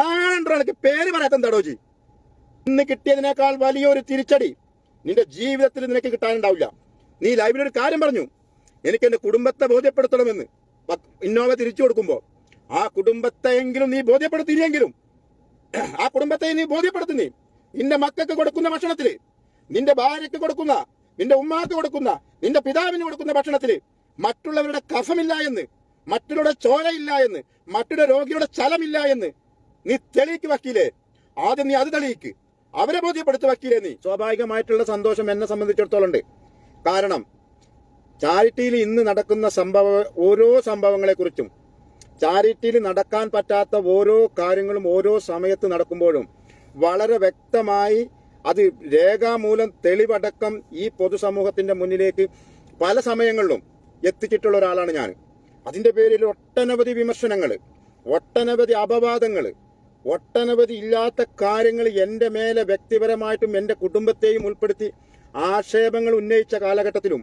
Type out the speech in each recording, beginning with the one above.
നാളുണ്ടോ എനിക്ക് പേര് പറയാത്ത എന്താടോ ഇന്ന് കിട്ടിയതിനേക്കാൾ വലിയൊരു തിരിച്ചടി നിന്റെ ജീവിതത്തിൽ നിനക്ക് കിട്ടാനുണ്ടാവില്ല. നീ ലൈവിലൊരു കാര്യം പറഞ്ഞു. എനിക്ക് എന്റെ കുടുംബത്തെ ബോധ്യപ്പെടുത്തണമെന്ന്. ഇന്നോവ തിരിച്ചു കൊടുക്കുമ്പോ ആ കുടുംബത്തെയെങ്കിലും നീ ബോധ്യപ്പെടുത്തിയില്ലെങ്കിലും ആ കുടുംബത്തെ നീ ബോധ്യപ്പെടുത്തുന്നേ. നിന്റെ മക്കൾക്ക് കൊടുക്കുന്ന ഭക്ഷണത്തിൽ നിന്റെ ഭാര്യയ്ക്ക് കൊടുക്കുന്ന നിന്റെ ഉമ്മാക്ക് കൊടുക്കുന്ന നിന്റെ പിതാവിന് കൊടുക്കുന്ന ഭക്ഷണത്തിൽ മറ്റുള്ളവരുടെ കഫമില്ല എന്ന് മറ്റുള്ളവരുടെ ചോരയില്ല എന്ന് മറ്റുള്ള രോഗിയുടെ ചലമില്ല എന്ന് നീ തെളിയിക്ക് വക്കീലേ. ആദ്യം നീ അത് തെളിയിക്ക്. അവരെ ബോധ്യപ്പെടുത്തു വക്കീലേ നീ. സ്വാഭാവികമായിട്ടുള്ള സന്തോഷം എന്നെ സംബന്ധിച്ചിടത്തോളം ഉണ്ട്. കാരണം ചാരിറ്റിയിൽ ഇന്ന് നടക്കുന്ന സംഭവ ഓരോ സംഭവങ്ങളെക്കുറിച്ചും ചാരിറ്റിയിൽ നടക്കാൻ പറ്റാത്ത ഓരോ കാര്യങ്ങളും ഓരോ സമയത്ത് നടക്കുമ്പോഴും വളരെ വ്യക്തമായി അത് രേഖാമൂലം തെളിവടക്കം ഈ പൊതുസമൂഹത്തിന്റെ മുന്നിലേക്ക് പല സമയങ്ങളിലും എത്തിച്ചിട്ടുള്ള ഒരാളാണ് ഞാൻ. അതിന്റെ പേരിൽ ഒട്ടനവധി വിമർശനങ്ങൾ ഒട്ടനവധി അപവാദങ്ങൾ ഒട്ടനവധി ഇല്ലാത്ത കാര്യങ്ങൾ എന്റെ മേലെ വ്യക്തിപരമായിട്ടും എന്റെ കുടുംബത്തെയും ഉൾപ്പെടുത്തി ആക്ഷേപങ്ങൾ ഉന്നയിച്ച കാലഘട്ടത്തിലും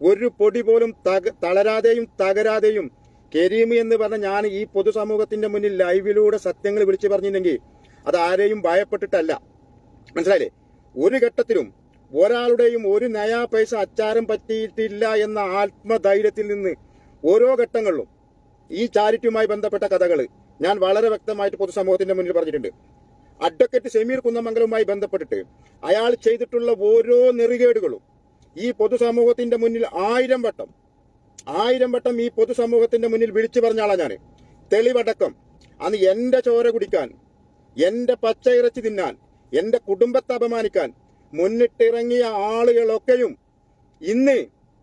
ഒരു പൊടി പോലും തക തളരാതെയും തകരാതെയും കരീം എന്ന് പറഞ്ഞ ഞാൻ ഈ പൊതുസമൂഹത്തിന്റെ മുന്നിൽ ലൈവിലൂടെ സത്യങ്ങൾ വിളിച്ചു പറഞ്ഞില്ലെങ്കിൽ അത് ആരെയും ഭയപ്പെട്ടിട്ടല്ല. മനസ്സിലായില്ലേ? ഒരു ഘട്ടത്തിലും ഒരാളുടെയും ഒരു നയാ പൈസ അച്ചാരം പറ്റിയിട്ടില്ല എന്ന ആത്മധൈര്യത്തിൽ നിന്ന് ഓരോ ഘട്ടങ്ങളിലും ഈ ചാരിറ്റിയുമായി ബന്ധപ്പെട്ട കഥകൾ ഞാൻ വളരെ വ്യക്തമായിട്ട് പൊതുസമൂഹത്തിന്റെ മുന്നിൽ പറഞ്ഞിട്ടുണ്ട്. അഡ്വക്കേറ്റ് ഷമീർ കുന്നമംഗലവുമായി ബന്ധപ്പെട്ടിട്ട് അയാൾ ചെയ്തിട്ടുള്ള ഓരോ നെറികേടുകളും ഈ പൊതുസമൂഹത്തിന്റെ മുന്നിൽ ആയിരം വട്ടം ആയിരം വട്ടം ഈ പൊതുസമൂഹത്തിന്റെ മുന്നിൽ വിളിച്ചു പറഞ്ഞ ആളാണ് ഞാൻ തെളിവടക്കം. അന്ന് എന്റെ ചോര കുടിക്കാൻ എന്റെ പച്ച ഇറച്ചി തിന്നാൻ എന്റെ കുടുംബത്തെ അപമാനിക്കാൻ മുന്നിട്ടിറങ്ങിയ ആളുകളൊക്കെയും ഇന്ന്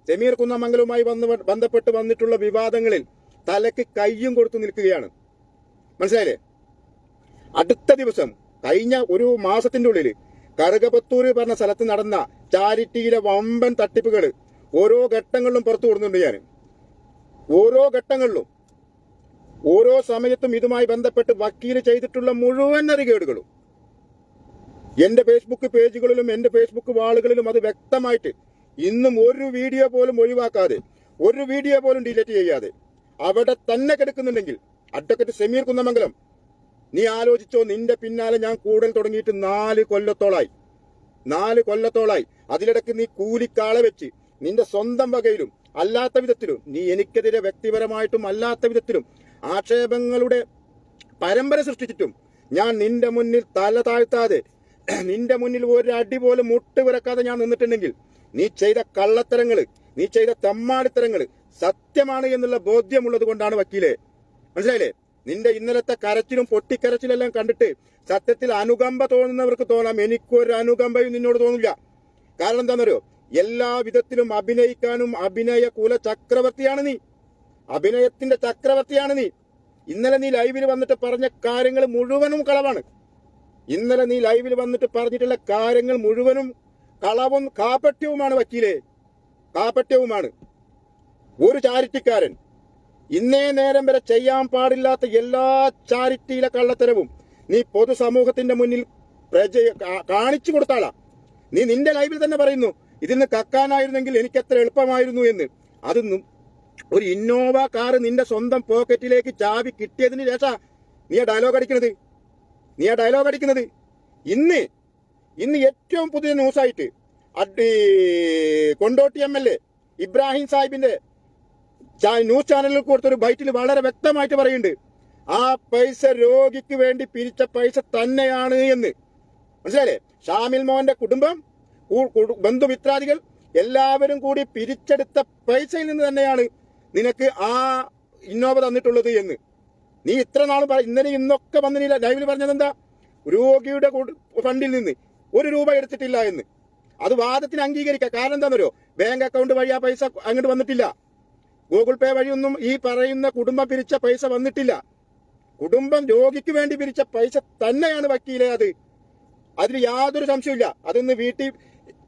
ഷമീർ കുന്നമംഗലവുമായി ബന്ധപ്പെട്ട് വന്നിട്ടുള്ള വിവാദങ്ങളിൽ തലക്ക് കയ്യും കൊടുത്തു നിൽക്കുകയാണ്. മനസ്സിലായില്ലേ? അടുത്ത ദിവസം കഴിഞ്ഞ ഒരു മാസത്തിന്റെ ഉള്ളിൽ കറുകപത്തൂര് പറഞ്ഞ സ്ഥലത്ത് നടന്ന ചാരിറ്റിയിലെ വമ്പൻ തട്ടിപ്പുകൾ ഓരോ ഘട്ടങ്ങളിലും പുറത്തു കൊടുക്കുന്നുണ്ട് ഞാൻ. ഓരോ ഘട്ടങ്ങളിലും ഓരോ സമയത്തും ഇതുമായി ബന്ധപ്പെട്ട് വക്കീൽ ചെയ്തിട്ടുള്ള മുഴുവൻ അറികേടുകളും എന്റെ ഫേസ്ബുക്ക് പേജുകളിലും എന്റെ ഫേസ്ബുക്ക് വാളുകളിലും അത് വ്യക്തമായിട്ട് ഇന്നും ഒരു വീഡിയോ പോലും ഒഴിവാക്കാതെ ഒരു വീഡിയോ പോലും ഡിലീറ്റ് ചെയ്യാതെ അവിടെ തന്നെ കിടക്കുന്നുണ്ടെങ്കിൽ അഡ്വക്കേറ്റ് സെമീർ കുന്നമംഗലം നീ ആലോചിച്ചോ നിന്റെ പിന്നാലെ ഞാൻ കൂടുതൽ തുടങ്ങിയിട്ട് നാല് കൊല്ലത്തോളായി. നാല് കൊല്ലത്തോളായി. അതിലിടക്ക് നീ കൂലിക്കാളെ വെച്ച് നിന്റെ സ്വന്തം വകയിലും അല്ലാത്ത വിധത്തിലും നീ എനിക്കെതിരെ വ്യക്തിപരമായിട്ടും അല്ലാത്ത വിധത്തിലും ആക്ഷേപങ്ങളുടെ പരമ്പര സൃഷ്ടിച്ചിട്ടും ഞാൻ നിന്റെ മുന്നിൽ തല താഴ്ത്താതെ നിന്റെ മുന്നിൽ ഒരു അടി പോലും മുട്ടുവിറക്കാതെ ഞാൻ നിന്നിട്ടുണ്ടെങ്കിൽ നീ ചെയ്ത കള്ളത്തരങ്ങൾ നീ ചെയ്ത തെമ്മാടിത്തരങ്ങൾ സത്യമാണ് എന്നുള്ള ബോധ്യമുള്ളത് കൊണ്ടാണ് വക്കീലെ. മനസ്സിലായില്ലേ? നിന്റെ ഇന്നലത്തെ കരച്ചിലും പൊട്ടിക്കരച്ചിലെല്ലാം കണ്ടിട്ട് സത്യത്തിൽ അനുകമ്പ തോന്നുന്നവർക്ക് തോന്നാം. എനിക്കൊരു അനുകമ്പയും നിന്നോട് തോന്നില്ല. കാരണം എന്താണെന്നറിയോ? എല്ലാ വിധത്തിലും അഭിനയിക്കാനും അഭിനയ കുല ചക്രവർത്തിയാണ് നീ. അഭിനയത്തിന്റെ ചക്രവർത്തിയാണ് നീ. ഇന്നലെ നീ ലൈവിൽ വന്നിട്ട് പറഞ്ഞ കാര്യങ്ങൾ മുഴുവനും കളവാണ്. ഇന്നലെ നീ ലൈവിൽ വന്നിട്ട് പറഞ്ഞിട്ടുള്ള കാര്യങ്ങൾ മുഴുവനും കളവും കാപട്യവുമാണ് വക്കീലേ. കാപട്യവുമാണ്. ഒരു ചാരിറ്റിക്കാരൻ ഇന്നേ നേരം വരെ ചെയ്യാൻ പാടില്ലാത്ത എല്ലാ ചാരിറ്റിയിലെ കള്ളത്തരവും നീ പൊതുസമൂഹത്തിന്റെ മുന്നിൽ പ്രജ കാണിച്ചു കൊടുത്താളാ. നീ നിന്റെ ലൈവിൽ തന്നെ പറയുന്നു ഇതിന്ന് കക്കാനായിരുന്നെങ്കിൽ എനിക്ക് എത്ര എളുപ്പമായിരുന്നു എന്ന്. അതൊന്നും ഒരു ഇന്നോവ കാറ് നിന്റെ സ്വന്തം പോക്കറ്റിലേക്ക് ചാവി കിട്ടിയതിന് ശേഷം നീ ആ ഡയലോഗ് അടിക്കുന്നത്. നീ ആ ഡയലോഗ് അടിക്കുന്നത്. ഇന്ന് ഇന്ന് ഏറ്റവും പുതിയ ന്യൂസായിട്ട് Kondotty M L A Ibrahim സാഹിബിന്റെ ന്യൂസ് ചാനലിൽ കൊടുത്തൊരു ബൈറ്റിൽ വളരെ വ്യക്തമായിട്ട് പറയുന്നുണ്ട്. ആ പൈസ രോഗിക്ക് വേണ്ടി പിരിച്ച പൈസ തന്നെയാണ് എന്ന്. മനസ്സിലായില്ലേ? ഷാമിൽ മോഹന്റെ കുടുംബം ബന്ധുമിത്രാദികൾ എല്ലാവരും കൂടി പിരിച്ചെടുത്ത പൈസയിൽ നിന്ന് തന്നെയാണ് നിനക്ക് ആ ഇന്നോവ തന്നിട്ടുള്ളത് എന്ന്. നീ ഇത്ര നാളും ഇന്നലെ ഇന്നൊക്കെ വന്ന് നീ ലൈവിൽ പറഞ്ഞത് എന്താ? രോഗിയുടെ ഫണ്ടിൽ നിന്ന് ഒരു രൂപ എടുത്തിട്ടില്ല എന്ന്. അത് വാദത്തിന് അംഗീകരിക്കാം. കാരണം എന്താണെന്നറിയോ? ബാങ്ക് അക്കൗണ്ട് വഴി ആ പൈസ അങ്ങോട്ട് വന്നിട്ടില്ല. ഗൂഗിൾ പേ വഴിയൊന്നും ഈ പറയുന്ന കുടുംബം പിരിച്ച പൈസ വന്നിട്ടില്ല. കുടുംബം രോഗിക്ക് വേണ്ടി പിരിച്ച പൈസ തന്നെയാണ് വക്കീലെ അത്. അതിൽ യാതൊരു സംശയമില്ല അതൊന്ന് വീട്ടിൽ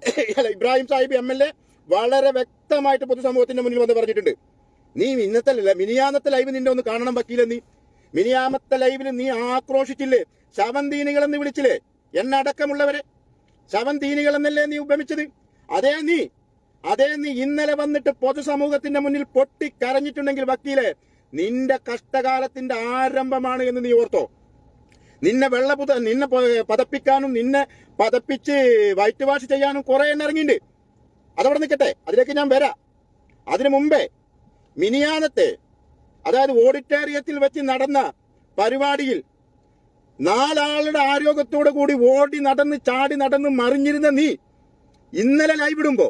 Ibrahim Sahib M L A വളരെ വ്യക്തമായിട്ട് പൊതുസമൂഹത്തിന്റെ മുന്നിൽ വന്ന് പറഞ്ഞിട്ടുണ്ട്. നീ ഇന്നത്തെ മിനിയാമത്തെ ലൈവ് നിന്റെ ഒന്ന് കാണണം വക്കീലെ നീ. മിനിയാമത്തെ ലൈവിൽ നീ ആക്രോശിച്ചില്ലേ? ശവന്തീനികളെന്ന് വിളിച്ചില്ലേ? എന്നടക്കമുള്ളവരെ ശവന്തീനികളെന്നല്ലേ നീ ഉപമിച്ചത്? അതേ നീ അതേ നീ ഇന്നലെ വന്നിട്ട് പൊതുസമൂഹത്തിന്റെ മുന്നിൽ പൊട്ടി കരഞ്ഞിട്ടുണ്ടെങ്കിൽ വക്കീലെ നിന്റെ കഷ്ടകാലത്തിന്റെ ആരംഭമാണ് എന്ന് നീ ഓർത്തോ. നിന്നെ വെള്ള പുത നിന്നെ പതപ്പിക്കാനും നിന്നെ പതപ്പിച്ച് വൈറ്റ് വാഷ് ചെയ്യാനും കുറെ എണ്ണ ഇറങ്ങിയിട്ടുണ്ട് അതവിടെ നിൽക്കട്ടെ അതിലേക്ക് ഞാൻ വരാം. അതിനു മുമ്പേ മിനിയാനത്തെ അതായത് ഓഡിറ്റോറിയത്തിൽ വെച്ച് നടന്ന പരിപാടിയിൽ നാലാളുടെ ആരോഗ്യത്തോടു കൂടി ഓടി നടന്ന് ചാടി നടന്ന് മറിഞ്ഞിരുന്ന നീ ഇന്നലെ ലൈവ് ഇടുമ്പോ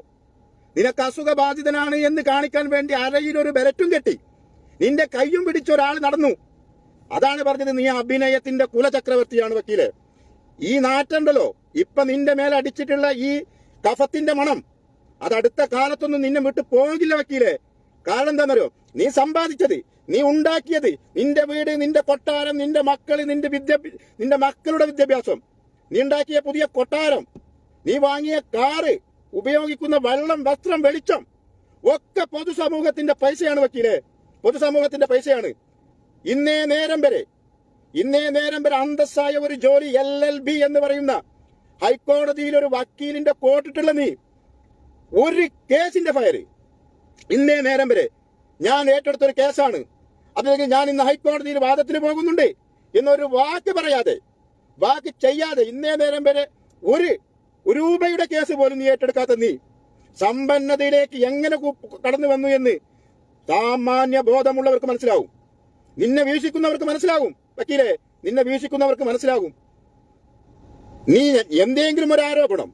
നിനക്ക് അസുഖബാധിതനാണ് എന്ന് കാണിക്കാൻ വേണ്ടി അരയിൽ ഒരു ബലറ്റും കെട്ടി. നിന്റെ കൈയും പിടിച്ച ഒരാൾ നടന്നു. അതാണ് പറഞ്ഞത് നീ അഭിനയത്തിന്റെ കുലചക്രവർത്തിയാണ് വക്കീൽ. ഈ നാറ്റുണ്ടല്ലോ ഇപ്പൊ നിന്റെ മേലെ അടിച്ചിട്ടുള്ള ഈ കഫത്തിന്റെ മണം. അത് അടുത്ത കാലത്തൊന്നും നിന്നെ വിട്ടു പോകില്ല വക്കീലെ. കാരണം എന്താണെന്നറിയോ നീ സമ്പാദിച്ചത് നീ ഉണ്ടാക്കിയത് നിന്റെ വീട് നിന്റെ കൊട്ടാരം നിന്റെ മക്കൾ നിന്റെ നിന്റെ മക്കളുടെ വിദ്യാഭ്യാസം. നീ ഉണ്ടാക്കിയ പുതിയ കൊട്ടാരം. നീ വാങ്ങിയ കാറ്. ഉപയോഗിക്കുന്ന വെള്ളം വസ്ത്രം വെളിച്ചം ഒക്കെ പൊതുസമൂഹത്തിന്റെ പൈസയാണ് വക്കീലെ. പൊതുസമൂഹത്തിന്റെ പൈസയാണ്. ഇന്നേ നേരം വരെ ഇന്നേ നേരം വരെ അന്തസ്സായ ഒരു ജോലി എൽ എൽ ബി എന്ന് പറയുന്ന ഹൈക്കോടതിയിൽ ഒരു വക്കീലിന്റെ കോട്ടിട്ടുള്ള നീ ഒരു കേസിന്റെ ഫയൽ ഇന്നേ നേരം വരെ ഞാൻ ഏറ്റെടുത്ത ഒരു കേസാണ്. അതിലേക്ക് ഞാൻ ഇന്ന് ഹൈക്കോടതിയിൽ വാദത്തിന് പോകുന്നുണ്ട്. എന്നൊരു വാക്ക് പറയാതെ വാക്ക് ചെയ്യാതെ ഇന്നേ നേരം വരെ ഒരു ഒരു രൂപയുടെ കേസ് പോലും നീ ഏറ്റെടുക്കാത്ത നീ സമ്പന്നതയിലേക്ക് എങ്ങനെ കടന്നു വന്നു എന്ന് സാമാന്യ ബോധമുള്ളവർക്ക് മനസ്സിലാവും. നിന്നെ വീക്ഷിക്കുന്നവർക്ക് മനസ്സിലാകും വക്കീലെ നിന്നെ വീക്ഷിക്കുന്നവർക്ക് മനസ്സിലാകും നീ എന്തെങ്കിലും ഒരു ആരോപണം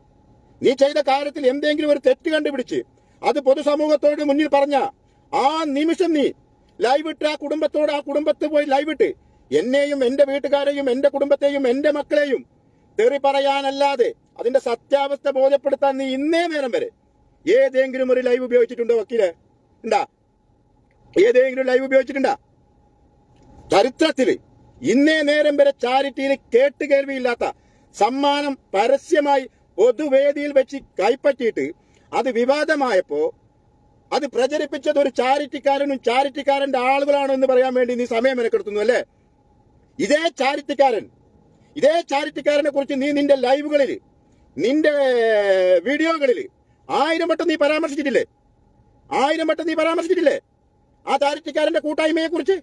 നീ ചെയ്ത കാര്യത്തിൽ എന്തെങ്കിലും ഒരു തെറ്റ് കണ്ടുപിടിച്ച് അത് പൊതുസമൂഹത്തോട് മുന്നിൽ പറഞ്ഞ ആ നിമിഷം നീ ലൈവ് ഇട്ട് ആ കുടുംബത്തോട് ആ കുടുംബത്ത് പോയി ലൈവ് ഇട്ട് എന്നെയും എന്റെ വീട്ടുകാരെയും എന്റെ കുടുംബത്തെയും എന്റെ മക്കളെയും തെറി പറയാനല്ലാതെ അതിന്റെ സത്യാവസ്ഥ ബോധ്യപ്പെടുത്താൻ നീ ഇന്നേ നേരം വരെ ഏതെങ്കിലും ഒരു ലൈവ് ഉപയോഗിച്ചിട്ടുണ്ടോ വക്കീലെ? ഉണ്ടാ ഏതെങ്കിലും ലൈവ് ഉപയോഗിച്ചിട്ടുണ്ടാ? ചരിത്രത്തിൽ ഇന്നേ നേരം വരെ ചാരിറ്റിയിൽ കേട്ടുകേൾവിയില്ലാത്ത സമ്മാനം പരസ്യമായി പൊതുവേദിയിൽ വെച്ച് കൈപ്പറ്റിയിട്ട് അത് വിവാദമായപ്പോ അത് പ്രചരിപ്പിച്ചത് ഒരു ചാരിറ്റിക്കാരനും ചാരിറ്റിക്കാരന്റെ ആളുകളാണോ എന്ന് പറയാൻ വേണ്ടി നീ സമയം മെനക്കെടുത്തുന്നു അല്ലേ? ഇതേ ചാരിറ്റിക്കാരൻ ഇതേ ചാരിറ്റിക്കാരനെ കുറിച്ച് നീ നിന്റെ ലൈവുകളിൽ നിന്റെ വീഡിയോകളിൽ ആയിരം വട്ടം നീ പരാമർശിച്ചിട്ടില്ലേ? ആയിരം വട്ടം നീ പരാമർശിച്ചിട്ടില്ലേ? ആ ചാരിറ്റിക്കാരന്റെ കൂട്ടായ്മയെ കുറിച്ച്?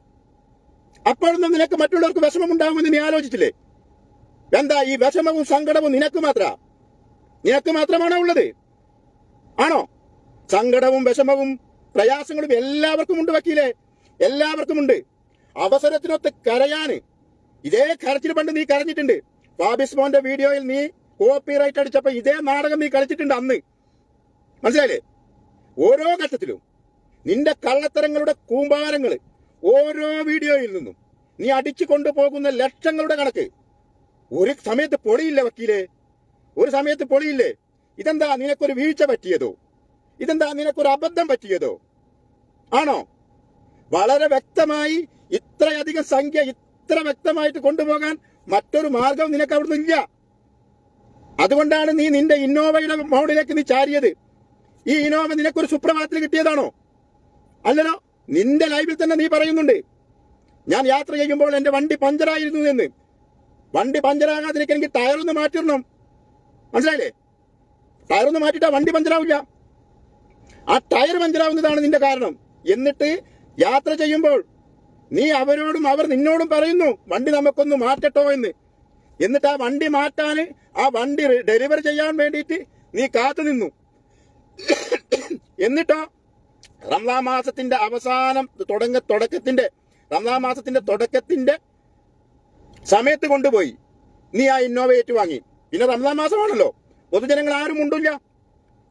അപ്പോഴൊന്നും നിനക്ക് മറ്റുള്ളവർക്ക് വിഷമം ഉണ്ടാകുമെന്ന് നീ ആലോചിച്ചില്ലേ? എന്താ ഈ വിഷമവും സങ്കടവും നിനക്ക് മാത്ര? നിനക്ക് മാത്രമാണോ ഉള്ളത്? ആണോ? സങ്കടവും വിഷമവും പ്രയാസങ്ങളും എല്ലാവർക്കും ഉണ്ട് വക്കീലെ. എല്ലാവർക്കും ഉണ്ട്. അവസരത്തിനൊത്ത് കരയാന് ഇതേ കരച്ചിൽ പണ്ട് നീ കരഞ്ഞിട്ടുണ്ട്. ബാബിസ്മോന്റെ വീഡിയോയിൽ നീ കോപ്പി റൈറ്റ് അടിച്ചപ്പോ ഇതേ നാടകം നീ കളിച്ചിട്ടുണ്ട് അന്ന്. മനസ്സിലായില്ലേ? ഓരോ ഘട്ടത്തിലും നിന്റെ കള്ളത്തരങ്ങളുടെ കൂമ്പാരങ്ങൾ ഓരോ വീഡിയോയിൽ നിന്നും നീ അടിച്ചു കൊണ്ടുപോകുന്ന ലക്ഷങ്ങളുടെ കണക്ക്. ഒരു സമയത്ത് പൊളിയില്ല വക്കീലെ? ഒരു സമയത്ത് പൊളിയില്ലേ? ഇതെന്താ നിനക്കൊരു വീഴ്ച പറ്റിയതോ? ഇതെന്താ നിനക്കൊരു അബദ്ധം പറ്റിയതോ? ആണോ? വളരെ വ്യക്തമായി ഇത്രയധികം സംഖ്യ ഇത്ര വ്യക്തമായിട്ട് കൊണ്ടുപോകാൻ മറ്റൊരു മാർഗം നിനക്ക് അവിടുന്ന് ഇല്ല. അതുകൊണ്ടാണ് നീ നിന്റെ ഇന്നോവയുടെ മോഡിലേക്ക് നീ ചാരിയത്. ഈ ഇന്നോവ നിനക്കൊരു സുപ്രഭാതത്തിൽ കിട്ടിയതാണോ? അല്ലല്ലോ നിന്റെ ലൈവിൽ തന്നെ നീ പറയുന്നുണ്ട്. ഞാൻ യാത്ര ചെയ്യുമ്പോൾ എന്റെ വണ്ടി പഞ്ചറായിരുന്നു എന്ന്. വണ്ടി പഞ്ചറാകാതിരിക്കാൻ എനിക്ക് ടയറൊന്ന് മാറ്റിടണം മനസ്സിലായില്ലേ? ടയറൊന്ന് മാറ്റിട്ടാ വണ്ടി പഞ്ചറാവില്ല. ആ ടയർ പഞ്ചറാവുന്നതാണ് നിന്റെ കാരണം. എന്നിട്ട് യാത്ര ചെയ്യുമ്പോൾ നീ അവരോടും അവർ നിന്നോടും പറയുന്നു വണ്ടി നമുക്കൊന്ന് മാറ്റട്ടോ എന്ന്. എന്നിട്ട് ആ വണ്ടി മാറ്റാൻ ആ വണ്ടി ഡെലിവറി ചെയ്യാൻ വേണ്ടിയിട്ട് നീ കാത്തു നിന്നു. എന്നിട്ടോ റംസാ മാസത്തിന്റെ അവസാനം തുടങ്ങ തുടക്കത്തിന്റെ റംസാ മാസത്തിന്റെ തുടക്കത്തിന്റെ സമയത്ത് കൊണ്ടുപോയി. നീ ആ ഇന്നോവ ഏറ്റുവാങ്ങി പിന്നെ റംസാ മാസമാണല്ലോ. പൊതുജനങ്ങൾ ആരും ഉണ്ടില്ല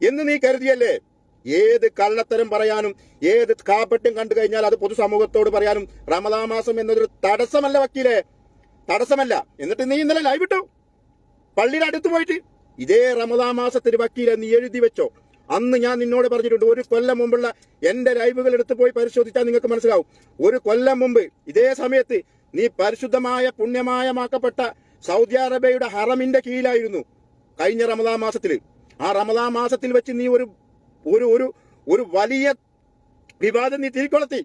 എന്ന് നീ കരുതിയല്ലേ? ഏത് കള്ളത്തരം പറയാനും ഏത് കാപ്പട്യം കണ്ടു കഴിഞ്ഞാൽ അത് പൊതുസമൂഹത്തോട് പറയാനും റമദാ മാസം എന്നതൊരു തടസ്സമല്ല വക്കീലെ. തടസ്സമല്ല. എന്നിട്ട് നീ ഇന്നലെ ലൈവ് ഇട്ടോ? പള്ളിയുടെ അടുത്ത് പോയിട്ട്. ഇതേ റമദാ മാസത്തിന് വക്കീലെ നീ എഴുതി വെച്ചോ. അന്ന് ഞാൻ നിന്നോട് പറഞ്ഞിട്ടുണ്ട് ഒരു കൊല്ലം മുമ്പുള്ള എന്റെ ലൈവുകൾ എടുത്ത് പോയി പരിശോധിച്ചാൽ നിങ്ങൾക്ക് മനസ്സിലാവും. ഒരു കൊല്ലം മുമ്പ് ഇതേ സമയത്ത് നീ പരിശുദ്ധമായ പുണ്യമായമാക്കപ്പെട്ട സൗദി അറേബ്യയുടെ ഹറമിന്റെ കീഴിലായിരുന്നു കഴിഞ്ഞ റമദാ മാസത്തിൽ. ആ റമദാ മാസത്തിൽ വെച്ച് നീ ഒരു ഒരു ഒരു ഒരു വലിയ വിവാദം നീ തിരിക്കൊളത്തി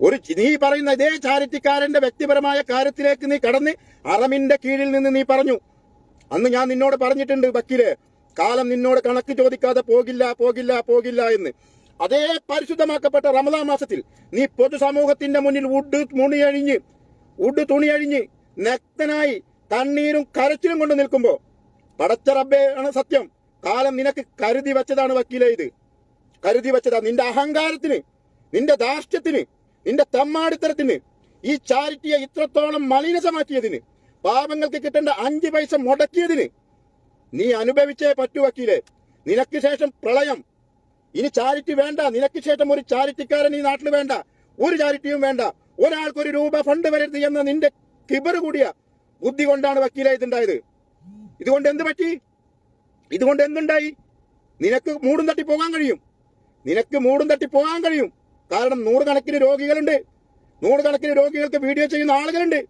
ഒരു നീ പറയുന്ന ഇതേ ചാരിറ്റിക്കാരന്റെ വ്യക്തിപരമായ കാര്യത്തിലേക്ക് നീ കടന്ന് അറമിന്റെ കീഴിൽ നിന്ന് നീ പറഞ്ഞു. അന്ന് ഞാൻ നിന്നോട് പറഞ്ഞിട്ടുണ്ട് വക്കീൽ കാലം നിന്നോട് കണക്ക് ചോദിക്കാതെ പോകില്ല പോകില്ല പോകില്ല എന്ന്. അതേ പരിശുദ്ധമാക്കപ്പെട്ട റമദാ മാസത്തിൽ നീ പൊതുസമൂഹത്തിന്റെ മുന്നിൽ ഉഡ് മുണിയഴിഞ്ഞ് ഉഡ് തുണിയഴിഞ്ഞ് നക്തനായി കണ്ണീരും കരച്ചിലും കൊണ്ട് നിൽക്കുമ്പോ പടച്ച റബ്ബേ ആണ് സത്യം. കാലം നിനക്ക് കരുതി വെച്ചതാണ് വക്കീലെ ഇത്. കരുതി വെച്ചതാ. നിന്റെ അഹങ്കാരത്തിന് നിന്റെ ധാർഷ്ട്യത്തിന് നിന്റെ തമ്മാടിത്തരത്തിന് ഈ ചാരിറ്റിയെ ഇത്രത്തോളം മലിനസമാക്കിയതിന് പാപങ്ങൾക്ക് കിട്ടേണ്ട അഞ്ച് പൈസ മുടക്കിയതിന് നീ അനുഭവിച്ചേ പറ്റൂ വക്കീലെ. നിനക്ക് ശേഷം പ്രളയം. ഇനി ചാരിറ്റി വേണ്ട. നിനക്ക് ശേഷം ഒരു ചാരിറ്റിക്കാരൻ ഈ നാട്ടിൽ വേണ്ട. ഒരു ചാരിറ്റിയും വേണ്ട. ഒരാൾക്ക് ഒരു രൂപ ഫണ്ട് വരരുത് എന്ന നിന്റെ കിബർ കൂടിയ ബുദ്ധി കൊണ്ടാണ് വക്കീലെ ഇതുണ്ടായത്. ഇതുകൊണ്ട് എന്ത് പറ്റി? ഇതുകൊണ്ട് എന്തുണ്ടായി? നിനക്ക് മൂടും തട്ടി പോകാൻ കഴിയും. നിനക്ക് മൂടും തട്ടി പോകാൻ കഴിയും. കാരണം നൂറുകണക്കിന് രോഗികളുണ്ട്. നൂറുകണക്കിന് രോഗികൾക്ക് വീഡിയോ ചെയ്യുന്ന ആളുകളുണ്ട്.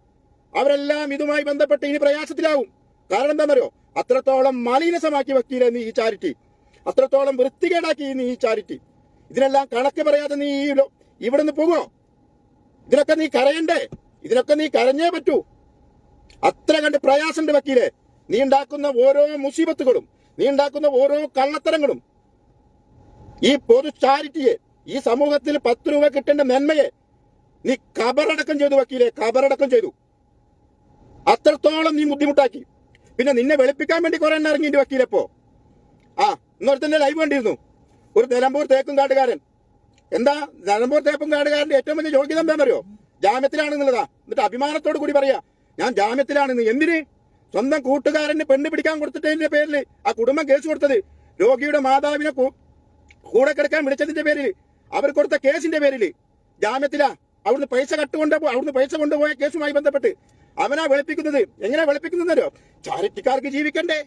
അവരെല്ലാം ഇതുമായി ബന്ധപ്പെട്ട് ഇനി പ്രയാസത്തിലാവും. കാരണം എന്താണെന്നറിയോ? അത്രത്തോളം മലിനസമാക്കി വക്കീലെ നീ ഈ ചാരിറ്റി? അത്രത്തോളം വൃത്തികേടാക്കി നീ ഈ ചാരിറ്റി? ഇതിനെല്ലാം കണക്ക് പറയാതെ നീ ഇവിടെ നിന്ന് പോകുമോ ഇതിനൊക്കെ നീ കരയണ്ടേ? ഇതിനൊക്കെ നീ കരഞ്ഞേ പറ്റൂ. അത്ര കണ്ട് പ്രയാസമുണ്ട് വക്കീലെ. നീ ഉണ്ടാക്കുന്ന ഓരോ മുസീബത്തുകളും. നീ ഉണ്ടാക്കുന്ന ഓരോ കള്ളത്തരങ്ങളും ഈ പൊതു ചാരിറ്റിയെ ഈ സമൂഹത്തിൽ പത്ത് രൂപ കിട്ടേണ്ട നന്മയെ നീ കബറടക്കം ചെയ്തു വക്കീലെ കബറടക്കം ചെയ്തു. അത്രത്തോളം നീ ബുദ്ധിമുട്ടാക്കി. പിന്നെ നിന്നെ വെളുപ്പിക്കാൻ വേണ്ടി കുറെ എണ്ണം ഇറങ്ങി വക്കീലെപ്പോ ആ ഇന്നൊരുത്തന്റെ ലൈവ് കണ്ടിരുന്നു. ഒരു നിലമ്പൂർ തേക്കും കാട്ടുകാരൻ. എന്താ നിലമ്പൂർ തേക്കും കാട്ടുകാരന്റെ ഏറ്റവും വലിയ യോഗ്യത എന്താണെന്നറിയോ? ജാമ്യത്തിലാണെന്നുള്ളതാ. എന്നിട്ട് അഭിമാനത്തോടു കൂടി പറയാ ഞാൻ ജാമ്യത്തിലാണെന്ന്. എന്തിന്? സ്വന്തം കൂട്ടുകാരന് പെണ്ണ് പിടിക്കാൻ കൊടുത്തിട്ടതിന്റെ പേരിൽ ആ കുടുംബം കേസ് കൊടുത്തത്. രോഗിയുടെ മാതാവിനെ കൂടെ കിടക്കാൻ വിളിച്ചതിന്റെ പേരിൽ അവർ കൊടുത്ത കേസിന്റെ പേരിൽ ജാമ്യത്തിലാ. അവിടുന്ന് പൈസ കട്ടുകൊണ്ട് അവിടുന്ന് പൈസ കൊണ്ടുപോയ കേസുമായി ബന്ധപ്പെട്ട്. അവനാ വെളുപ്പിക്കുന്നത്. എങ്ങനെയാ വെളുപ്പിക്കുന്നതോ ചാരിറ്റിക്കാർക്ക് ജീവിക്കണ്ടേ?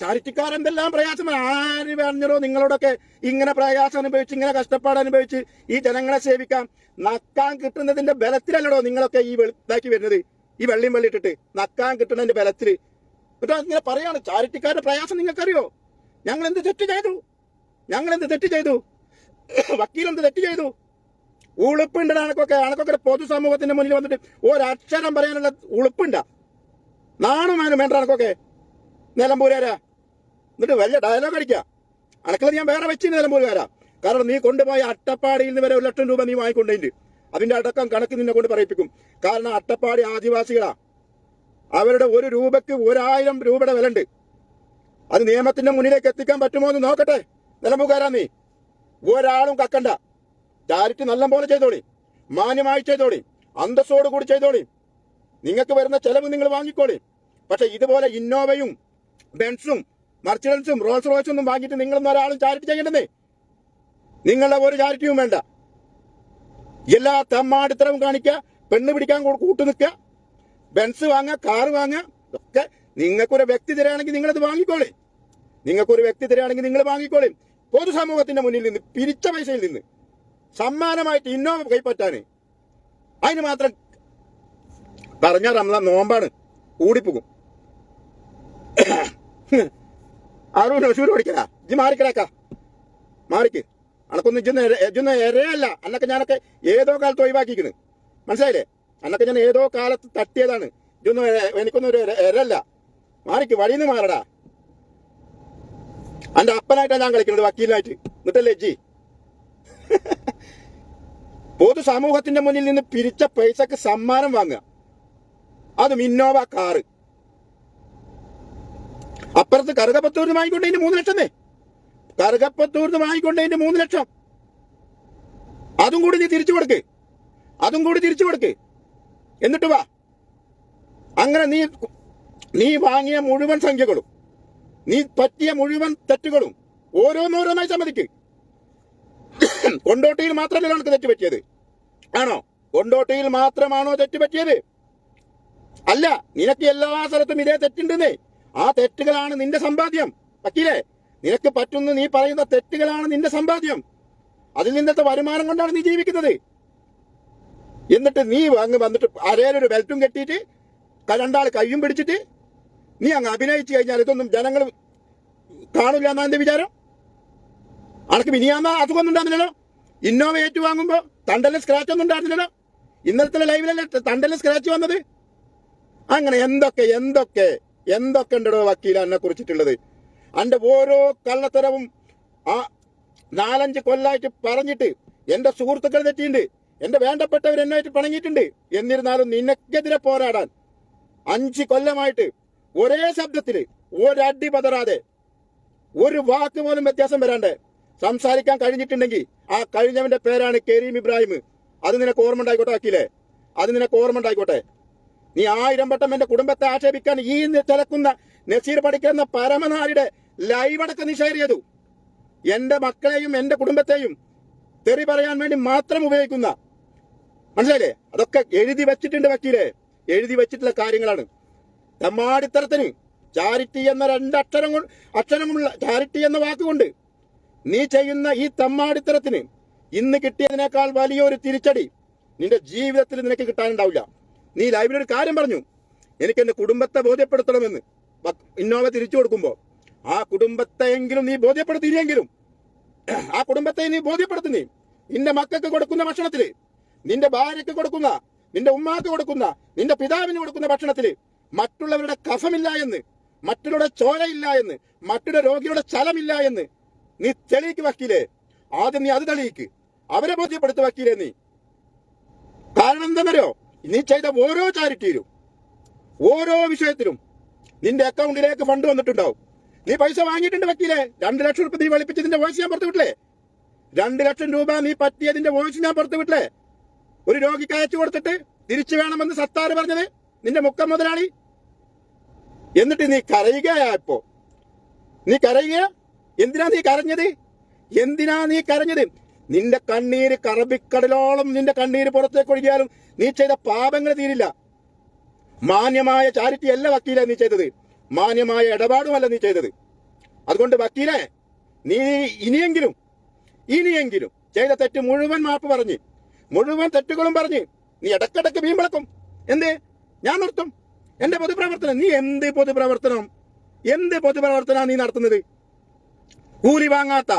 ചാരിറ്റിക്കാർ എന്തെല്ലാം പ്രയാസം? ആര് പറഞ്ഞോ നിങ്ങളോടൊക്കെ ഇങ്ങനെ പ്രയാസം അനുഭവിച്ച് ഇങ്ങനെ കഷ്ടപ്പാട് അനുഭവിച്ച് ഈ ജനങ്ങളെ സേവിക്കാം? നക്കാൻ കിട്ടുന്നതിന്റെ ബലത്തിലല്ലടോ നിങ്ങളൊക്കെ ഈ വെളുത്താക്കി വരുന്നത്. ഈ വെള്ളിയും വെള്ളി ഇട്ടിട്ട് നക്കാൻ കിട്ടണതിന്റെ ബലത്തിൽ എന്നിട്ട് ഇങ്ങനെ പറയാണ് ചാരിറ്റിക്കാരുടെ പ്രയാസം നിങ്ങൾക്കറിയോ? ഞങ്ങൾ എന്ത് തെറ്റ് ചെയ്തു? ഞങ്ങൾ എന്ത് തെറ്റ് ചെയ്തു? വക്കീൽ എന്ത് തെറ്റ് ചെയ്തു? ഉളുപ്പുണ്ട് അണക്കൊക്കെ അണക്കൊക്കെ പൊതുസമൂഹത്തിന്റെ മുന്നിൽ വന്നിട്ട് ഒരക്ഷരം പറയാനുള്ള ഉളുപ്പുണ്ട. നാണുമാനും വേണ്ട അണക്കൊക്കെ നിലമ്പൂരാരാ? എന്നിട്ട് വലിയ ഡയലോഗ് അടിക്കുക അണക്കളെ ഞാൻ വേറെ വെച്ചിന് നിലമ്പൂരുകാരാ. കാരണം നീ കൊണ്ടുപോയ അട്ടപ്പാടിയിൽ നിന്ന് വരെ ഒരു ലക്ഷം രൂപ നീ വാങ്ങിക്കൊണ്ടേണ്ട് അതിന്റെ അടക്കം കണക്ക് നിന്നെ കൊണ്ട് പറയിപ്പിക്കും. കാരണം അട്ടപ്പാടി ആദിവാസികളാ. അവരുടെ ഒരു രൂപയ്ക്ക് ഒരായിരം രൂപയുടെ വിലണ്ട് അത് നിയമത്തിന്റെ മുന്നിലേക്ക് എത്തിക്കാൻ പറ്റുമോ എന്ന് നോക്കട്ടെ. നിലമ്പൂക്കാരാ നീ. ഒരാളും കക്കണ്ട. ചാരിറ്റി നല്ല പോലെ ചെയ്തോളി. മാന്യമായി ചെയ്തോളി. അന്തസ്സോട് കൂടി ചെയ്തോളി. നിങ്ങൾക്ക് വരുന്ന ചെലവ് നിങ്ങൾ വാങ്ങിക്കോളി. പക്ഷെ ഇതുപോലെ ഇന്നോവയും ബെൻസും മർച്ചഡൻസും റോൾസ് റോയ്സും ഒന്നും വാങ്ങിയിട്ട് നിങ്ങളൊന്നും ഒരാളും ചാരിറ്റി ചെയ്യണ്ടെന്നേ നിങ്ങളുടെ ഒരു ചാരിറ്റിയും വേണ്ട. എല്ലാ തമ്മാടിത്തരവും കാണിക്കുക പെണ്ണ് പിടിക്കാൻ കൂട്ട് നിൽക്കുക ബെൻസ് വാങ്ങുക കാറ് വാങ്ങുക ഇതൊക്കെ നിങ്ങൾക്കൊരു വ്യക്തി തരാണെങ്കിൽ നിങ്ങളത് വാങ്ങിക്കോളേ. നിങ്ങൾക്കൊരു വ്യക്തി തരാണെങ്കിൽ നിങ്ങൾ വാങ്ങിക്കോളേ. പൊതുസമൂഹത്തിന്റെ മുന്നിൽ നിന്ന് പിരിച്ച പൈസയിൽ നിന്ന് സമ്മാനമായിട്ട് ഇന്നോവ കൈപ്പറ്റാന് അതിന് മാത്രം പറഞ്ഞ റംസാൻ നോമ്പാണ് ഊടിപ്പോകും. ആരും നസൂര് പഠിക്കലാ ഇജ്ജ് മാറിക്കിടക്ക. മാറിക്ക്. അനക്കൊന്നും ഇജ്ജൊന്ന് എര- ഇജ്ജൊന്ന് എരയല്ല അന്നൊക്കെ ഞാനൊക്കെ ഏതോ കാലത്ത് ഒഴിവാക്കിക്കണ് മനസ്സിലായില്ലേ? അന്നൊക്കെ ഞാൻ ഏതോ കാലത്ത് തട്ടിയതാണ്. ഇതൊന്നും എനിക്കൊന്നും ഒരു എര- എരല്ല. മാറിക്ക് വഴിന്ന് മാറടാ. എന്റെ അപ്പനായിട്ടാണ് ഞാൻ കളിക്കുന്നത് വക്കീലായിട്ട് എന്നിട്ടല്ലേ ജി പൊതു സമൂഹത്തിന്റെ മുന്നിൽ നിന്ന് പിരിച്ച പൈസക്ക് സമ്മാനം വാങ്ങുക. അതും ഇന്നോവ കാറ്. അപ്പുറത്ത് കറുകപ്പത്തൂരിന് വാങ്ങിക്കൊണ്ടേ മൂന്ന് ലക്ഷം കറുകപ്പത്തൂർന്ന് വാങ്ങിക്കൊണ്ടതിന്റെ മൂന്ന് ലക്ഷം. അതും കൂടി നീ തിരിച്ചു കൊടുക്ക്. അതും കൂടി തിരിച്ചു കൊടുക്ക്. എന്നിട്ട് വാ. അങ്ങനെ നീ നീ വാങ്ങിയ മുഴുവൻ സംഖ്യകളും നീ പറ്റിയ മുഴുവൻ തെറ്റുകളും ഓരോന്നോരോന്നായി സമ്മതിക്ക്. കൊണ്ടോട്ടിയിൽ മാത്രമല്ല നിനക്ക് തെറ്റ് പറ്റിയത്. ആണോ? കൊണ്ടോട്ടിയിൽ മാത്രമാണോ തെറ്റ് പറ്റിയത്? അല്ല നിനക്ക് എല്ലാ സ്ഥലത്തും ഇതേ തെറ്റുണ്ടെന്നേ. ആ തെറ്റുകളാണ് നിന്റെ സമ്പാദ്യം. വക്കീലേ നിനക്ക് പറ്റുന്ന നീ പറയുന്ന തെറ്റുകളാണ് നിന്റെ സമ്പാദ്യം. അതിൽ നിന്നത്തെ വരുമാനം കൊണ്ടാണ് നീ ജീവിക്കുന്നത്. എന്നിട്ട് നീ അങ്ങ് വന്നിട്ട് അരയിലൊരു ബെൽറ്റും കെട്ടിയിട്ട് രണ്ടാൾ കയ്യും പിടിച്ചിട്ട് നീ അങ്ങ് അഭിനയിച്ചു കഴിഞ്ഞാൽ ഇതൊന്നും ജനങ്ങൾ കാണില്ല എന്നാ എന്റെ വിചാരം? അനക്ക് മിനിയാമ അസുഖമൊന്നും ഉണ്ടായിരുന്നില്ലല്ലോ ഇന്നോവ ഏറ്റുവാങ്ങുമ്പോൾ തണ്ടൽ സ്ക്രാച്ച് ഒന്നും ഉണ്ടായിരുന്നില്ലല്ലോ? ഇന്നലത്തെ ലൈവിലല്ലേ തണ്ടൽ സ്ക്രാച്ച് വന്നത്? അങ്ങനെ എന്തൊക്കെ എന്തൊക്കെ എന്തൊക്കെ ഉണ്ടോ വക്കീലെ കുറിച്ചിട്ടുള്ളത്? അന്റെ ഓരോ കള്ളത്തരവും ആ നാലഞ്ച് കൊല്ലായിട്ട് പറഞ്ഞിട്ട് എന്റെ സുഹൃത്തുക്കൾ തെറ്റിയിട്ടുണ്ട് എന്റെ വേണ്ടപ്പെട്ടവർ എന്നായിട്ട് പണങ്ങിയിട്ടുണ്ട്. എന്നിരുന്നാലും നിനക്കെതിരെ പോരാടാൻ അഞ്ച് കൊല്ലമായിട്ട് ഒരേ ശബ്ദത്തിൽ ഒരടി പതറാതെ ഒരു വാക്ക് പോലും വ്യത്യാസം വരാണ്ട് സംസാരിക്കാൻ കഴിഞ്ഞിട്ടുണ്ടെങ്കിൽ ആ കഴിഞ്ഞവന്റെ പേരാണ് കരീം ഇബ്രാഹിം. അത് നിനക്ക് ഓർമ്മ ഉണ്ടായിക്കോട്ടെ അത് നിനക്ക് ഓർമ്മ ഉണ്ടായിക്കോട്ടെ? നീ ആയിരം വട്ടം എന്റെ കുടുംബത്തെ ആക്ഷേപിക്കാൻ ഈ തിളക്കുന്ന നസീർ പഠിക്കുന്ന പരമനാരിയുടെ ലൈവ് അടക്കം നീ ഷെയർ എന്റെ മക്കളെയും എന്റെ കുടുംബത്തെയും തെറി പറയാൻ വേണ്ടി മാത്രം ഉപയോഗിക്കുന്ന മനസ്സിലായില്ലേ? അതൊക്കെ എഴുതി വെച്ചിട്ടുണ്ട് വക്കീലെ. എഴുതി വെച്ചിട്ടുള്ള കാര്യങ്ങളാണ്. തമ്മാടിത്തരത്തിന് ചാരിറ്റി എന്ന രണ്ടക്ഷരം അക്ഷരമുള്ള ചാരിറ്റി എന്ന വാക്കുകൊണ്ട് നീ ചെയ്യുന്ന ഈ തമ്മാടിത്തരത്തിന് ഇന്ന് കിട്ടിയതിനേക്കാൾ വലിയൊരു തിരിച്ചടി നിന്റെ ജീവിതത്തിൽ നിനക്ക് കിട്ടാനുണ്ടാവില്ല. നീ ലൈവിലൊരു കാര്യം പറഞ്ഞു. എനിക്ക് എന്റെ കുടുംബത്തെ ബോധ്യപ്പെടുത്തണമെന്ന് ഇന്നോവ തിരിച്ചു കൊടുക്കുമ്പോ ആ കുടുംബത്തെയെങ്കിലും നീ ബോധ്യപ്പെടുത്തിയില്ലെങ്കിലും ആ കുടുംബത്തെ നീ ബോധ്യപ്പെടുത്തുന്നേ. നിന്റെ മക്കൾക്ക് കൊടുക്കുന്ന ഭക്ഷണത്തിൽ നിന്റെ ഭാര്യയ്ക്ക് കൊടുക്കുന്ന നിന്റെ ഉമ്മാക്ക് കൊടുക്കുന്ന നിന്റെ പിതാവിന് കൊടുക്കുന്ന ഭക്ഷണത്തിൽ മറ്റുള്ളവരുടെ കഫമില്ല എന്ന് മറ്റുള്ളവരുടെ ചോരയില്ല എന്ന് മറ്റുള്ള രോഗിയുടെ ചലമില്ല എന്ന് നീ തെളിയിക്ക് വക്കീലേ. ആദ്യം നീ അത് തെളിയിക്ക്. അവരെ ബോധ്യപ്പെടുത്തു വക്കീലേ നീ. കാരണം എന്തെന്നറിയോ? നീ ചെയ്ത ഓരോ ചാരിറ്റിയിലും ഓരോ വിഷയത്തിലും നിന്റെ അക്കൗണ്ടിലേക്ക് ഫണ്ട് വന്നിട്ടുണ്ടാവും. നീ പൈസ വാങ്ങിയിട്ടുണ്ട് വക്കീലേ? രണ്ട് ലക്ഷം രൂപ നീ വെളുപ്പിച്ചതിന്റെ വോയിസ് ഞാൻ പുറത്തു വിട്ടില്ലേ രണ്ട് ലക്ഷം രൂപ നീ പറ്റിയതിന്റെ വോയിസ് ഞാൻ പുറത്തു വിട്ടില്ലേ ഒരു രോഗിക്ക് അയച്ചു കൊടുത്തിട്ട് തിരിച്ചു വേണമെന്ന് സത്താറ് പറഞ്ഞത് നിന്റെ മുക്കം മുതലാളി. എന്നിട്ട് നീ കരയുകയാ ഇപ്പോ. നീ കരയുക എന്തിനാ നീ കരഞ്ഞത്? എന്തിനാ നീ കരഞ്ഞത്? നിന്റെ കണ്ണീര് കറബിക്കടലോളം നിന്റെ കണ്ണീര് പുറത്തേക്ക് ഒഴുകിയാലും നീ ചെയ്ത പാപങ്ങൾ തീരില്ല. മാന്യമായ ചാരിറ്റി അല്ല വക്കീല നീ ചെയ്തത്. മാന്യമായ ഇടപാടുമല്ല നീ ചെയ്തത്. അതുകൊണ്ട് വക്കീലെ നീ ഇനിയെങ്കിലും ഇനിയെങ്കിലും ചെയ്ത തെറ്റ് മുഴുവൻ മാപ്പ് പറഞ്ഞ് മുഴുവൻ തെറ്റുകളും പറഞ്ഞ് നീ ഇടക്കിടക്ക് വീമ്പിളക്കും എന്തേ? ഞാൻ നിർത്തും. എന്റെ പൊതുപ്രവർത്തനം നീ എന്ത് പൊതുപ്രവർത്തനം എന്ത് പൊതുപ്രവർത്തനമാണ് നീ നടത്തുന്നത്? കൂലി വാങ്ങാത്ത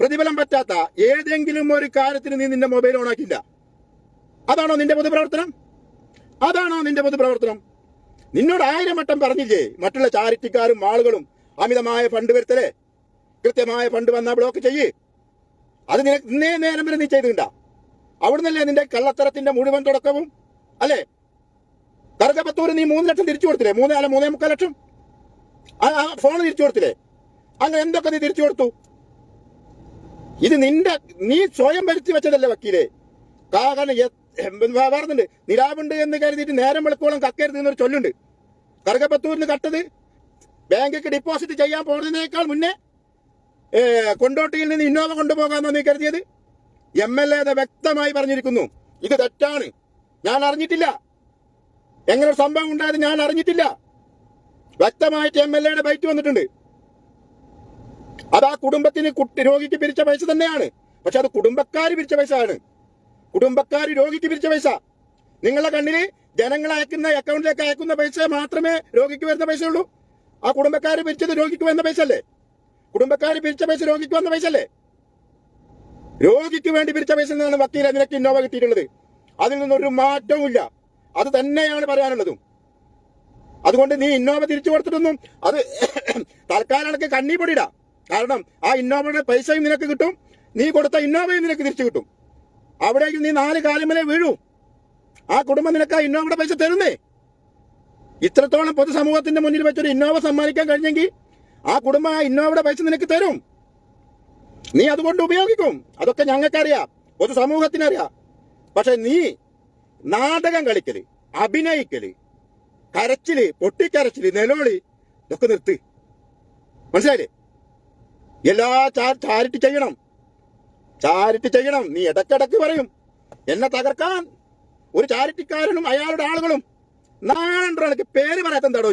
പ്രതിഫലം പറ്റാത്ത ഏതെങ്കിലും ഒരു കാര്യത്തിന് നീ നിന്റെ മൊബൈൽ ഓണാക്കില്ല അതാണോ നിന്റെ പൊതുപ്രവർത്തനം? അതാണോ നിന്റെ പൊതുപ്രവർത്തനം? നിന്നോട് ആയിരം വട്ടം പറഞ്ഞില്ലേ? മറ്റുള്ള ചാരിറ്റിക്കാരും ആളുകളും അമിതമായ ഫണ്ട് വരുത്തലേ? കൃത്യമായ ഫണ്ട് വന്നാൽ ബ്ലോക്ക് ചെയ്യ്. അത് നിനക്ക് ഇന്നേ നേരം വരെ നീ ചെയ്തിട്ടുണ്ടാ അവിടുന്നല്ലേ നിന്റെ കള്ളത്തരത്തിന്റെ മുഴുവൻ തുടക്കവും? അല്ലേ? കറുകപ്പത്തൂര് നീ മൂന്ന് ലക്ഷം തിരിച്ചു കൊടുത്തില്ലേ? മൂന്ന് അല്ല മൂന്നേ മുക്കാൽ ലക്ഷം? ഫോൺ തിരിച്ചു കൊടുത്തില്ലേ? അങ്ങനെ എന്തൊക്കെ നീ തിരിച്ചു കൊടുത്തു? ഇത് നിന്റെ നീ സ്വയം വരുത്തി വെച്ചതല്ലേ വക്കീലേ? കാരണം പറയുന്നുണ്ട് നിലാവുണ്ട് എന്ന് കരുതിയിട്ട് നേരം വെളുക്കോളം കക്കരുത് എന്നൊരു ചൊല്ലുണ്ട്. കറുകപ്പത്തൂരിന് കട്ടത് ബാങ്കിക്ക് ഡിപ്പോസിറ്റ് ചെയ്യാൻ പോകുന്നതിനേക്കാൾ മുന്നേ കൊണ്ടോട്ടിയിൽ നിന്ന് ഇന്നോവ കൊണ്ടുപോകാമെന്നോ നീ കരുതിയത്? എം എൽ എ വ്യക്തമായി പറഞ്ഞിരിക്കുന്നു. ഇത് തെറ്റാണ്. ഞാൻ അറിഞ്ഞിട്ടില്ല. എങ്ങനെ സംഭവം ഉണ്ടായത് ഞാൻ അറിഞ്ഞിട്ടില്ല. വ്യക്തമായിട്ട് എം എൽ എയുടെ ബൈറ്റ് വന്നിട്ടുണ്ട്. അത് ആ കുടുംബത്തിന് കുട്ടി രോഗിക്ക് പിരിച്ച പൈസ തന്നെയാണ്. പക്ഷെ അത് കുടുംബക്കാർ പിരിച്ച പൈസ ആണ് കുടുംബക്കാര് രോഗിക്ക് പിരിച്ച പൈസ. നിങ്ങളുടെ കണ്ണിന് ജനങ്ങൾ അയക്കുന്ന അക്കൗണ്ടിലേക്ക് അയക്കുന്ന പൈസ മാത്രമേ രോഗിക്ക് വരുന്ന പൈസ ഉള്ളൂ ആ കുടുംബക്കാർ പിരിച്ചത് രോഗിക്ക് വന്ന പൈസ അല്ലേ കുടുംബക്കാർ പിരിച്ച പൈസ രോഗിക്ക് വന്ന പൈസ അല്ലേ രോഗിക്ക് വേണ്ടി പിരിച്ച പൈസ നിന്നാണ് വക്കീൽ അതിനൊക്കെ ഇന്നോവ കിട്ടിയിട്ടുള്ളത്. അതിൽ നിന്നൊരു മാറ്റവും ഇല്ല. അത് തന്നെയാണ് പറയാനുള്ളതും. അതുകൊണ്ട് നീ ഇന്നോവ തിരിച്ചു കൊടുത്തിട്ടൊന്നും അത് തൽക്കാലം എനിക്ക് കണ്ണീപൊടിയിടാം കാരണം ആ ഇന്നോവയുടെ പൈസയും നിനക്ക് കിട്ടും. നീ കൊടുത്ത ഇന്നോവയും നിനക്ക് തിരിച്ചു കിട്ടും. അവിടേക്ക് നീ നാല് കാലുമലെ വീഴൂ. ആ കുടുംബം നിനക്ക് ഇന്നോവയുടെ പൈസ തരുന്നേ. ഇത്രത്തോളം പൊതുസമൂഹത്തിന്റെ മുന്നിൽ വെച്ചൊരു ഇന്നോവ സമ്മാനിക്കാൻ കഴിഞ്ഞെങ്കിൽ ആ കുടുംബം ആ ഇന്നോവയുടെ പൈസ നിനക്ക് തരും. നീ അതുകൊണ്ട് ഉപയോഗിക്കും. അതൊക്കെ ഞങ്ങൾക്കറിയാം. പൊതുസമൂഹത്തിനറിയാം. പക്ഷെ നീ നാടകം കളിക്കൽ അഭിനയിക്കൽ കരച്ചിൽ പൊട്ടിക്കരച്ചിൽ നിലവിളി ഇതൊക്കെ നിർത്തി. മനസ്സിലായില്ലേ? എല്ലാ ചാരിറ്റി ചെയ്യണം. ചാരിറ്റി ചെയ്യണം. നീ ഇടക്കിടക്ക് പറയും? എന്നെ തകർക്കാൻ. ഒരു ചാരിറ്റിക്കാരനും അയാളുടെ ആളുകളും. നാളെ പേര് പറയാത്ത എന്താടോ